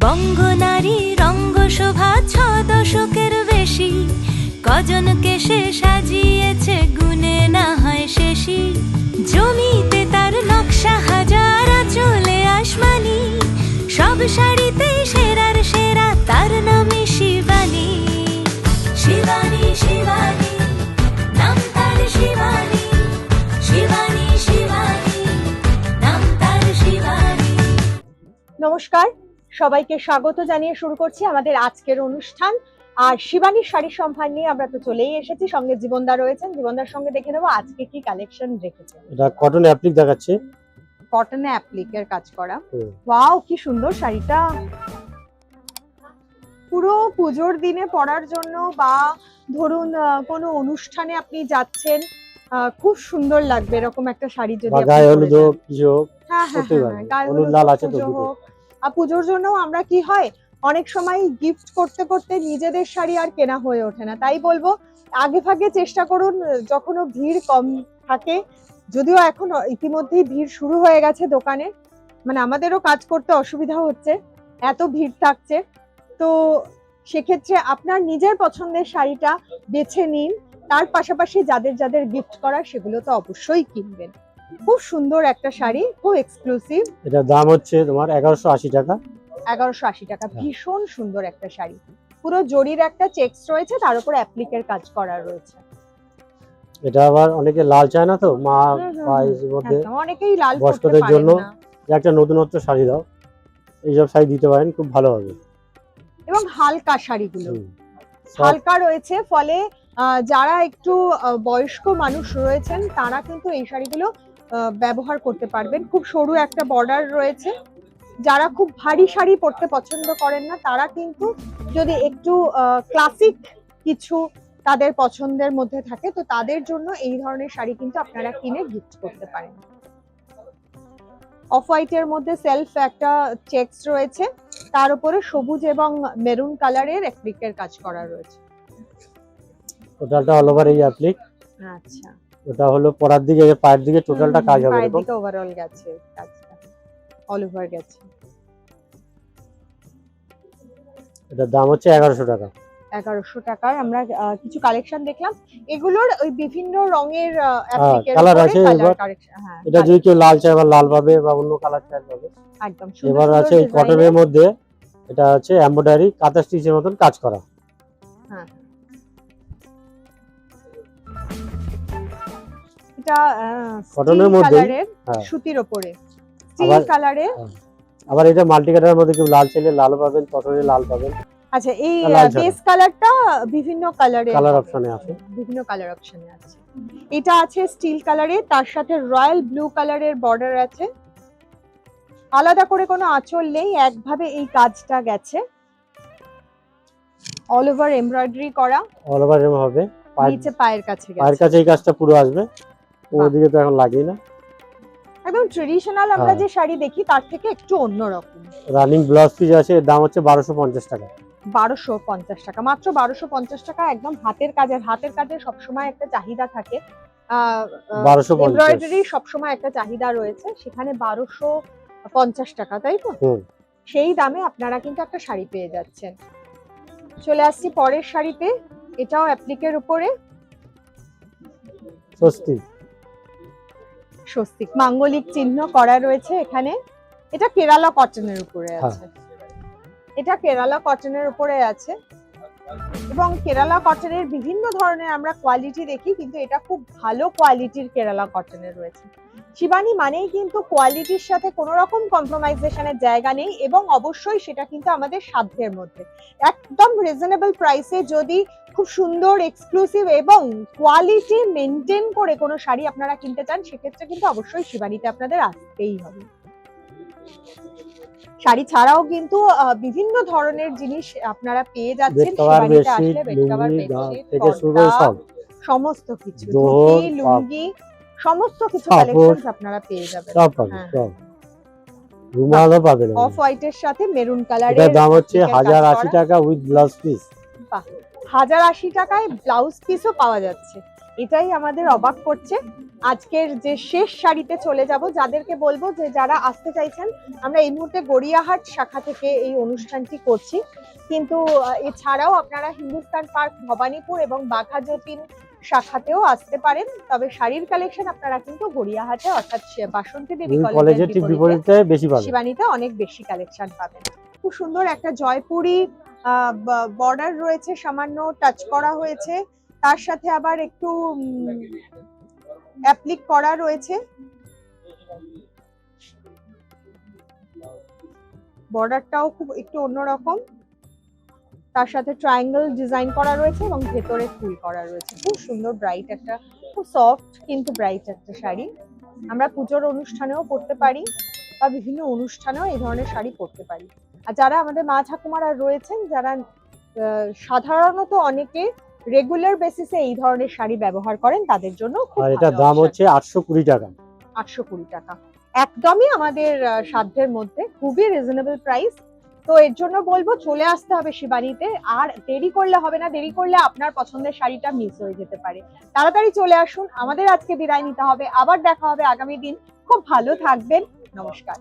বঙ্গনারী রঙ্গশোভা ছ দশকের বেশি। কজনকে সে সাজিয়েছে গুনে না হয় শেষি। জমিতে তার নকশা হাজার চলে আসমানি। সব শাড়িতে সেরার সেরা তার নামে শিবানী। শিবানী শিবানী, নাম শিবানী। শিবানী শিবানী শিবানী। নমস্কার। সবাইকে স্বাগত জানিয়ে শুরু করছি আমাদের আজকের অনুষ্ঠান। আর শিবানীর শাড়ি সম্ভার নিয়ে আমরা তো চলেই এসেছি সঙ্গে জীবনদা রয়েছেন। জীবনদার সঙ্গে দেখে নেব আজকে কি কালেকশন রেখেছেন। এটা কটন অ্যাপ্লিক দেখাচ্ছে। কটনে অ্যাপ্লিকের কাজ করা। ওয়াও কি সুন্দর শাড়িটা। পুরো পুজোর দিনে পরার জন্য বা ধরুন কোনো অনুষ্ঠানে আপনি যাচ্ছেন খুব সুন্দর লাগবে এরকম একটা শাড়ি যদি গায়ে হলুদ কিছু হোক হ্যাঁ হ্যাঁ হ্যাঁ, গায়ে হলুদ লাল আছে তো পুজোর জন্য আমরা কি হয়, অনেক সময় গিফট করতে করতে নিজেদের শাড়ি আর কেনা হয়ে ওঠে না। তাই বলব, আগে ভাগে চেষ্টা করুন যখনও ভিড় কম থাকে, যদিও এখন ইতিমধ্যেই ভিড় শুরু হয়ে গেছে দোকানে মানে আমাদেরও কাজ করতে অসুবিধা হচ্ছে, এত ভিড় থাকছে। তো সেক্ষেত্রে আপনার নিজের পছন্দের শাড়িটা বেছে নিন, তার পাশাপাশি যাদের যাদের গিফট করা সেগুলো তো অবশ্যই কিনবেন। খুব সুন্দর একটা শাড়ি খুব এক্সক্লুসিভ এটার দাম হচ্ছে তোমার এগারোশো আশি টাকা। এগারোশো আশি টাকা হ্যাঁ। ভীষণ সুন্দর একটা শাড়ি। পুরো জরির একটা চেকস রয়েছে তার উপর অ্যাপ্লিকের কাজ করা রয়েছে। এটা আবার অনেকে লাল চায় না তো মা মধ্যে অনেকেই লাল বয়স্কদের জন্য একটা নতুনত্ব শাড়ি দাও এইসব শাড়ি দিতে পারেন খুব ভালো হবে। এবং হালকা শাড়িগুলো। হালকা রয়েছে ফলে যারা একটু বয়স্ক মানুষ রয়েছেন তারা কিন্তু এই শাড়িগুলো ব্যবহার করতে পারবেন। খুব সরু একটা বর্ডার রয়েছে। যারা খুব ভারী শাড়ি পরতে পছন্দ করেন না তারা কিন্তু যদি একটু ক্লাসিক কিছু তাদের পছন্দের মধ্যে থাকে তো তাদের জন্য এই ধরনের শাড়ি কিন্তু আপনারা কিনে গিফট করতে পারেন। অফ হোয়াইটের মধ্যে সেলফ একটা চেকস রয়েছে। তার উপরে সবুজ এবং মেরুন কালারের অ্যাপ্লিকের কাজ করা রয়েছে। অল ওভার এই অ্যাপ্লিক আচ্ছা। ওটা হলো পরার দিকে পায়ের দিকে টোটালটা কাজ হবে পায়ের দিকে ওভারঅল গেছে কাজটা। অল ওভার গেছে। এটার দাম হচ্ছে এগারোশো টাকা। এগারোশো টাকার আমরা কিছু কালেকশন দেখলাম। এগুলোর ওই বিভিন্ন রঙের অ্যাপ্লিকের colour আছে এবার। হ্যাঁ এটা যদি কেউ লাল চায় বা লাল পাবে বা অন্য কালার চায় পাবে একদম সুন্দর এবার আছে এই কটনের মধ্যে এটা হচ্ছে এমব্রয়ডারি কাঁথা স্টিচের মতন কাজ করা। এটা কটনের হ্যাঁ। সুতির ওপরে। স্টিল আবার- কালারের আবার এটা মাল্টি কালারের মধ্যে কেউ লাল চাইলে লাল পাবেন কটনে লাল পাবেন। আচ্ছা এই বেস কালারটা বিভিন্ন কালারের কালার অপশনে আছে। বিভিন্ন কালার অপশনে আছে। এটা আছে স্টিল কালারে তার সাথে রয়্যাল ব্লু কালারের বর্ডার আছে। আলাদা করে কোনো আঁচল নেই একভাবে এই কাজটা গেছে। অল ওভার এমব্রয়ডারি করা। অল ওভার হবে। পায়ের নিচে পায়ের কাছে পায়ের কাছে এই কাজটা পুরো আসবে। ওদিকে তো এখন লাগেই না। একদম ট্রেডিশনাল আমরা হ্যাঁ। যে শাড়ি দেখি তার থেকে একটু অন্যরকম। রানিং ব্লাউজ পিস আছে এর দাম হচ্ছে বারোশো পঞ্চাশ টাকা। বারোশো পঞ্চাশ টাকা মাত্র বারোশো পঞ্চাশ টাকা একদম হাতের কাজের হাতের কাজের সবসময় একটা চাহিদা থাকে। এমব্রয়ডারি সবসময় একটা চাহিদা রয়েছে সেখানে বারোশো পঞ্চাশ টাকা তাই তো? সেই দামে আপনারা কিন্তু একটা শাড়ি পেয়ে যাচ্ছেন। চলে আসছি পরের শাড়িতে এটাও অ্যাপ্লিকের উপরে। স্বস্তি। স্বস্তিক। মাঙ্গলিক চিহ্ন করা রয়েছে এখানে। এটা কেরালা কটনের উপরে হ্যাঁ। আছে। এটা কেরালা কটনের উপরে আছে। এবং কেরালা কটনের বিভিন্ন ধরনের আমরা কোয়ালিটি দেখি, কিন্তু এটা খুব ভালো কোয়ালিটির কেরালা কটনের রয়েছে। শিবানী মানেই কিন্তু কোয়ালিটির সাথে কোনো রকম কম্প্রোমাইজেশনের জায়গা নেই এবং অবশ্যই সেটা কিন্তু আমাদের সাধ্যের মধ্যে। একদম রিজনেবল প্রাইসে যদি খুব সুন্দর এক্সক্লুসিভ এবং কোয়ালিটি মেনটেন করে কোনো শাড়ি আপনারা কিনতে চান, সেক্ষেত্রে কিন্তু অবশ্যই শিবানীতে আপনাদের আসতেই হবে। শাড়ি ছাড়াও কিন্তু বিভিন্ন ধরনের জিনিস আপনারা পেয়ে যাচ্ছেন সমস্ত কিছু ধুতি লুঙ্গি সমস্ত কিছু কালেকশন আপনারা পেয়ে যাবেন। রুমালও পাবেন অফ হোয়াইটের সাথে মেরুন কালারের দাম হচ্ছে টাকা উইথ ব্লাউজ পিস টাকায় ব্লাউজ পিসও পাওয়া যাচ্ছে। এটাই আমাদের অবাক করছে। আজকের যে শেষ শাড়িতে চলে যাব যাদেরকে বলব যে যারা আসতে চাইছেন আমরা এই মুহূর্তে গড়িয়াহাট শাখা থেকে এই অনুষ্ঠানটি করছি। কিন্তু এছাড়াও আপনারা হিন্দুস্তান পার্ক ভবানীপুর এবং বাঘা যতীন শাখাতেও আসতে পারেন। তবে শাড়ির কালেকশন আপনারা কিন্তু গড়িয়াহাটে অর্থাৎ বাসন্তী দেবী কলেজের বিপরীতে বেশি পাবে শিবানীতে অনেক বেশি কালেকশন পাবেন। খুব সুন্দর একটা জয়পুরি বর্ডার রয়েছে সামান্য টাচ করা হয়েছে। তার সাথে আবার একটু অ্যাপ্লিক করা রয়েছে। বর্ডারটাও খুব একটু অন্যরকম। তার সাথে ট্রায়াঙ্গেল ডিজাইন করা রয়েছে এবং ভেতরে ফুল করা রয়েছে। খুব সুন্দর ব্রাইট একটা, খুব সফট কিন্তু ব্রাইট একটা শাড়ি। আমরা পুজোর অনুষ্ঠানেও পরতে পারি বা বিভিন্ন অনুষ্ঠানেও এই ধরনের শাড়ি পরতে পারি। আর যারা আমাদের মা ঠাকুমারা রয়েছেন, যারা সাধারণত অনেকে রেগুলার বেসিসে এই ধরনের শাড়ি ব্যবহার করেন তাদের জন্য খুব আর এটার দাম হচ্ছে আটশো কুড়ি টাকা। আটশো কুড়ি টাকা। একদমই আমাদের সাধ্যের মধ্যে খুবই রিজনেবল প্রাইস তো এর জন্য বলব চলে আসতে হবে শিবানীতে। আর দেরি করলে হবে না দেরি করলে আপনার পছন্দের শাড়িটা মিস হয়ে যেতে পারে। তাড়াতাড়ি চলে আসুন আমাদের আজকে বিদায় নিতে হবে। আবার দেখা হবে আগামী দিন। খুব ভালো থাকবেন। নমস্কার।